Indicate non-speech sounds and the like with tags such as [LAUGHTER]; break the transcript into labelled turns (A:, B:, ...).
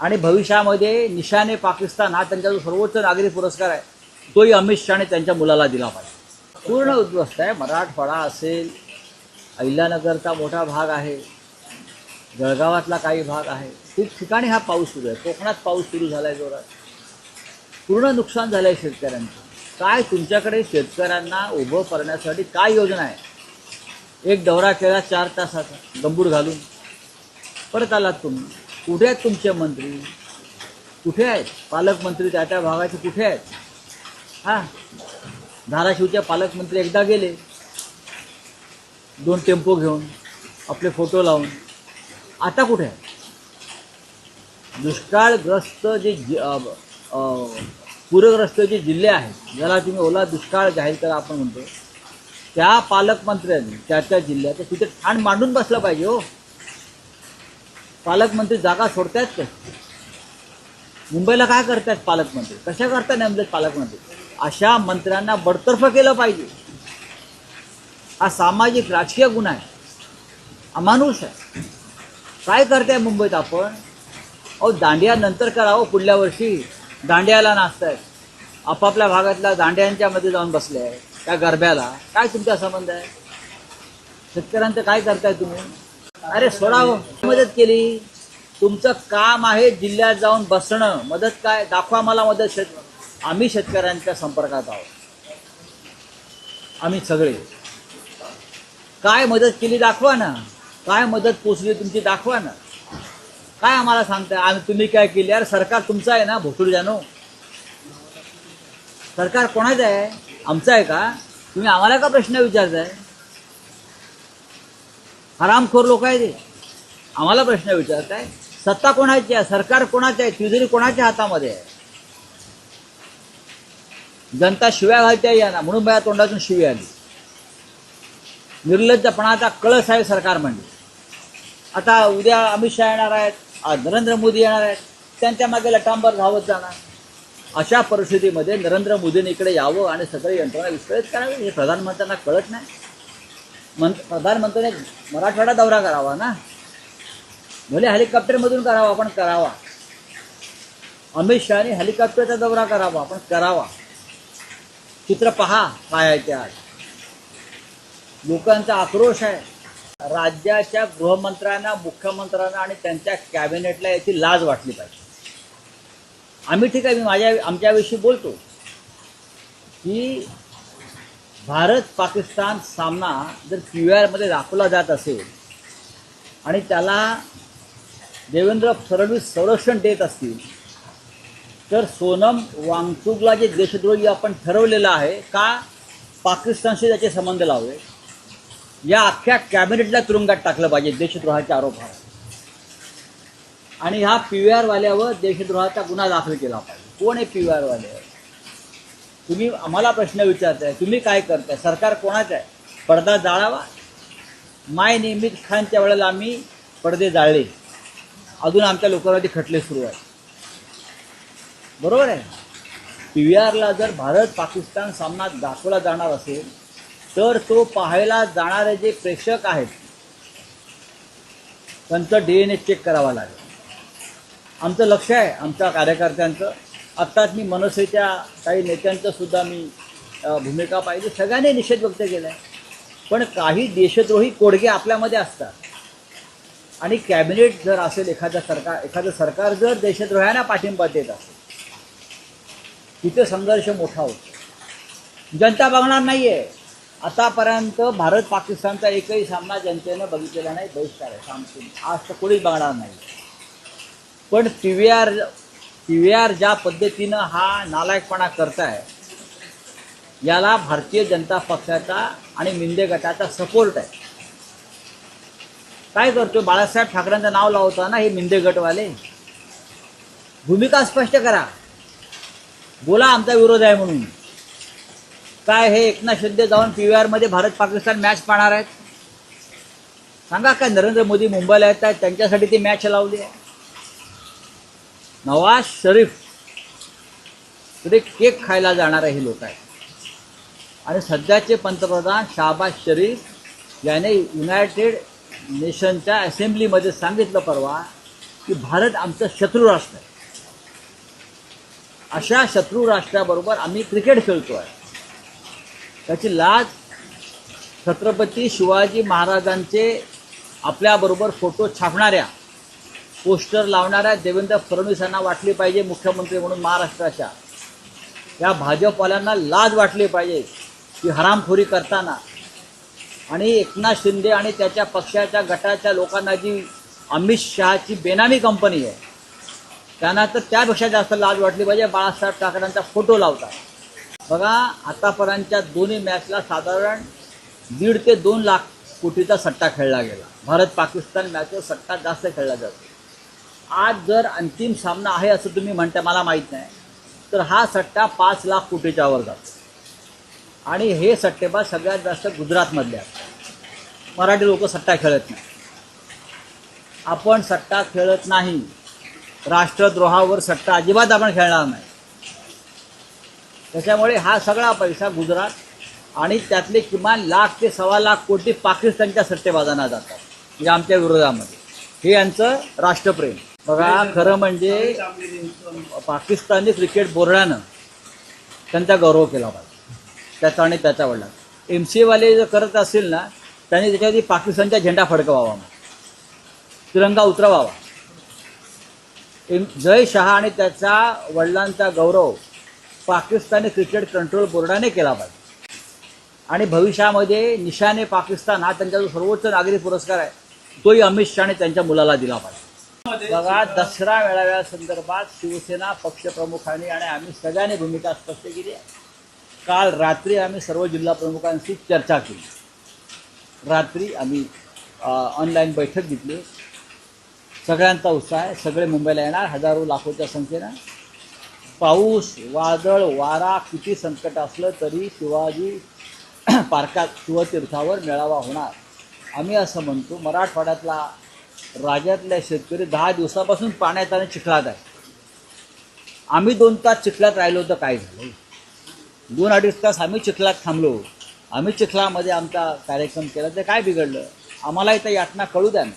A: आणि भविष्यामध्ये निशाने पाकिस्तान हा त्यांचा जो सर्वोच्च नागरी पुरस्कार आहे तोही अमित शहाने त्यांच्या मुलाला दिला पाहिजे. पूर्ण उद्ध्वस्त आहे. मराठवाडा असेल अहिल्यानगरचा मोठा भाग आहे जळगावातला काही भाग आहे खूप ठिकाणी हा पाऊस सुरू आहे. कोकणात पाऊस सुरू झाला आहे जोरात. पूर्ण नुकसान झालं आहे शेतकऱ्यांचं. काय तुमच्याकडे शेतकऱ्यांना उभं करण्यासाठी काय योजना आहे? एक दौरा केला चार तासाचा गंबूर घालून. परत आलात तुम्ही. कुठे आहेत तुमचे मंत्री कुठे आहेत? पालकमंत्री त्या त्या भागाचे कुठे आहेत? हां? धाराशिवचे पालकमंत्री एकदा गेले. दोन टेम्पो घेऊन आपले फोटो लावून. आता कुठे आहे दुष्काळग्रस्त जे जि- पूरग्रस्त जे जिल्हे आहेत ज्याला तुम्ही ओला दुष्काळ जाहीर करा आपण म्हणतो त्या पालकमंत्र्यांनी त्या त्या जिल्ह्यात तिथे ठाण मांडून बसलं पाहिजे हो. पालकमंत्री जागा सोडतायत का? मुंबईला काय करतायत पालकमंत्री? कशा करतात नेमके पालकमंत्री? अशा मंत्र्यांना बडतर्फ केलं पाहिजे. हा सामाजिक राजकीय गुन्हा आहे. अमानुष आहे. काय करताय मुंबईत आपण? अहो दांडिया नंतर करावं. पुढल्या वर्षी दांडियाला नाचतायत. आपापल्या भागातल्या दांड्यांच्या मध्ये जाऊन बसले आहे त्या गरब्याला. काय तुमचा संबंध आहे? शेतकऱ्यांचं काय करताय तुम्ही? अरे सोडावं हो. मदत केली. तुमचं काम आहे जिल्ह्यात जाऊन बसणं. मदत काय? दाखवा मला मदत. शेत आम्ही शेतकऱ्यांच्या संपर्कात आहोत. आम्ही सगळे. काय मदत केली दाखवा ना. काय मदत पोचली तुमची दाखवा ना. काय आम्हाला सांगताय? आम्ही तुम्ही काय केली? अरे सरकार तुमचं आहे ना भोसूर जानो. सरकार कोणाचं आहे? आमचं आहे का? तुम्ही आम्हाला का प्रश्न विचारताय? हरामखोर लोक आहे ते आम्हाला प्रश्न विचारताय सत्ता कोणाची आहे सरकार कोणाचे आहे तिजोरी कोणाच्या हातामध्ये आहे? जनता शिव्या घालते या ना म्हणून माझ्या तोंडातून शिवी आली. निर्लज्जपणाचा कळस आहे सरकार म्हणजे. आता उद्या अमित शहा येणार आहेत नरेंद्र मोदी येणार आहेत त्यांच्या मागे लटांबर धावत जाणार. अशा परिस्थितीमध्ये नरेंद्र मोदींनी इकडे यावं आणि सगळे यंत्रणा विस्कळीत करावी हे प्रधानमंत्र्यांना कळत नाही. मं प्रधानमंत्र्यांनी मराठवाडा दौरा करावा ना. भले हेलिकॉप्टरमधून करावा पण करावा. अमित शहाने हेलिकॉप्टरचा दौरा करावा पण करावा. चित्र पहा काय आहे ते आज लोकांचा आक्रोश आहे. राज्याच्या गृहमंत्र्यांना मुख्यमंत्र्यांना आणि त्यांच्या कॅबिनेटला याची लाज वाटली पाहिजे. आम्ही ठीक आहे मी माझ्या आमच्याविषयी बोलतो की भारत पाकिस्तान सामना जर क्यू आरमध्ये दाखवला जात असेल आणि त्याला देवेंद्र फडणवीस संरक्षण देत असतील तर सोनम वांगचुकला जे देशद्रोही आपण ठरवलेलं आहे का पाकिस्तानशी त्याचे संबंध लावले? या अख्ख्या कॅबिनेटला तुरुंगात टाकलं पाहिजे देशद्रोहाच्या आरोपावर. आणि ह्या पी व्ही आरवाल्यावर देशद्रोहाचा गुन्हा दाखल केला पाहिजे. कोण आहे पी व्ही आरवाले तुम्ही आम्हाला प्रश्न विचारताय तुम्ही काय करताय? सरकार कोणाचं आहे? पडदा जाळावा? माय नियमित खानच्या वेळेला आम्ही पडदे जाळले. अजून आमच्या लोकांवरती खटले सुरू आहेत. बरोबर आहे? पी व्ही आरला जर भारत पाकिस्तान सामना दाखवला जाणार असेल तर तो पाहायला जाणारे जे प्रेक्षक आहेत त्यांचं डी एन ए चेक करावा लागेल. आमचं लक्ष आहे आमच्या कार्यकर्त्यांचं. आत्ताच मी मनसेच्या काही नेत्यांचं सुद्धा मी भूमिका पाहिजे सगळ्यांनी निषेध व्यक्त केला आहे पण काही देशद्रोही कोडगे आपल्यामध्ये असतात. आणि कॅबिनेट जर असेल एखादं सरकार एखादं सरकार जर देशद्रोह्यांना पाठिंबा देत असेल तिथे संघर्ष मोठा होतो. जनता बघणार नाही आहे आतापर्यंत भारत पाकिस्तानचा एकही सामना जनतेनं बघितलेला नाही बहिष्कार आहे. सामसून आज तर कोणीच बघणार नाही. पण P V R P V R ज्या पद्धतीनं हा नालायकपणा करताय याला भारतीय जनता पक्षाचा आणि मिंदे गटाचा सपोर्ट आहे. काय करतो बाळासाहेब ठाकरेंचं नाव लावताना हे मिंदे गटवाले. भूमिका स्पष्ट करा. बोला आमचा विरोध आहे म्हणून. काय हे एकनाथ शिंदे जाऊन पी व्ही आरमध्ये भारत पाकिस्तान मॅच पाहणार आहेत? सांगा काय नरेंद्र मोदी मुंबईला येत आहेत त्यांच्यासाठी ती मॅच लावली आहे. नवाज शरीफ. तिथे केक खायला जाणारे हे लोक आहेत. आणि सध्याचे पंतप्रधान शाहबाज शरीफ याने युनायटेड नेशनच्या असेंब्लीमध्ये सांगितलं परवा की भारत आमचं शत्रू राष्ट्र आहे. अशा शत्रू राष्ट्राबरोबर आम्ही क्रिकेट खेळतो आहे त्याची लाज छत्रपती शिवाजी महाराजांचे आपल्याबरोबर फोटो छापणाऱ्या पोस्टर लावणाऱ्या देवेंद्र फडणवीसांना वाटली पाहिजे मुख्यमंत्री म्हणून महाराष्ट्राच्या. या भाजपवाल्यांना लाज वाटली पाहिजे की हरामखोरी करताना आणि एकनाथ शिंदे आणि त्याच्या पक्षाच्या गटाच्या लोकांना जी अमित शहाची बेनामी कंपनी आहे त्यांना तर त्यापेक्षा जास्त लाज वाटली पाहिजे. बाळासाहेब ठाकरेंचा फोटो लावतात. बघा आतापर्यंतच्या दोन्ही मॅचला साधारण दीड ते दोन लाख कोटीचा सट्टा खेळला गेला. भारत पाकिस्तान मॅचवर सट्टा जास्त खेळला जातो. आज जर अंतिम सामना आहे असं तुम्ही म्हणता मला माहीत नाही. तर हा सट्टा पाच लाख कोटीच्या वर जातो. आणि हे सट्टेबाज सगळ्यात जास्त गुजरातमधले आहेत. मराठी लोक सट्टा खेळत नाही. आपण सट्टा खेळत नाही. राष्ट्रद्रोहावर सट्टा अजिबात आपण खेळणार नाही. त्याच्यामुळे हा सगळा पैसा गुजरात आणि त्यातले किमान लाख ते सव्वा लाख कोटी पाकिस्तानच्या सट्टेबाजांना जातात. म्हणजे आमच्या विरोधामध्ये. हे यांचं राष्ट्रप्रेम. बघा खरं म्हणजे पाकिस्तानी क्रिकेट बोर्डानं त्यांचा गौरव केला पाहिजे. त्याचा आणि त्याचा वडला. एम सी एवाले जर करत असतील ना त्यांनी त्याच्यावरती पाकिस्तानचा झेंडा फडकवावा मग तिरंगा उतरवावा. जय शहा आणि त्याचा वडिलांचा गौरव पाकिस्तानी क्रिकेट कंट्रोल बोर्डाने केला पाहिजे. आणि भविष्यामध्ये निशाने पाकिस्तान हा त्यांचा जो सर्वोच्च नागरी पुरस्कार आहे तोही अमित शहाने त्यांच्या मुलाला दिला पाहिजे. बघा दसरा मेळाव्यासंदर्भात शिवसेना पक्षप्रमुखांनी आणि आम्ही सगळ्यांनी भूमिका स्पष्ट केली आहे. काल रात्री आम्ही सर्व जिल्हा प्रमुखांशी चर्चा केली. रात्री आम्ही ऑनलाईन बैठक घेतली. सगळ्यांचा उत्साह आहे. सगळे मुंबईला येणार. हजारो लाखोच्या संख्येनं. पाऊस वादळ वारा किती संकट असलं तरी शिवाजी [CLEARS THROAT] पार्कात शिवतीर्थावर मेळावा होणार. आम्ही असं म्हणतो मराठवाड्यातला राज्यातल्या शेतकरी दहा दिवसापासून पाण्यात आणि चिखलात आहे. आम्ही दोन तास चिखलात राहिलो तर काय झालं? दोन अडीच तास आम्ही चिखलात थांबलो. आम्ही चिखलामध्ये आमचा कार्यक्रम केला तर काय बिघडलं? आम्हालाही त्या यातना कळू द्या ना.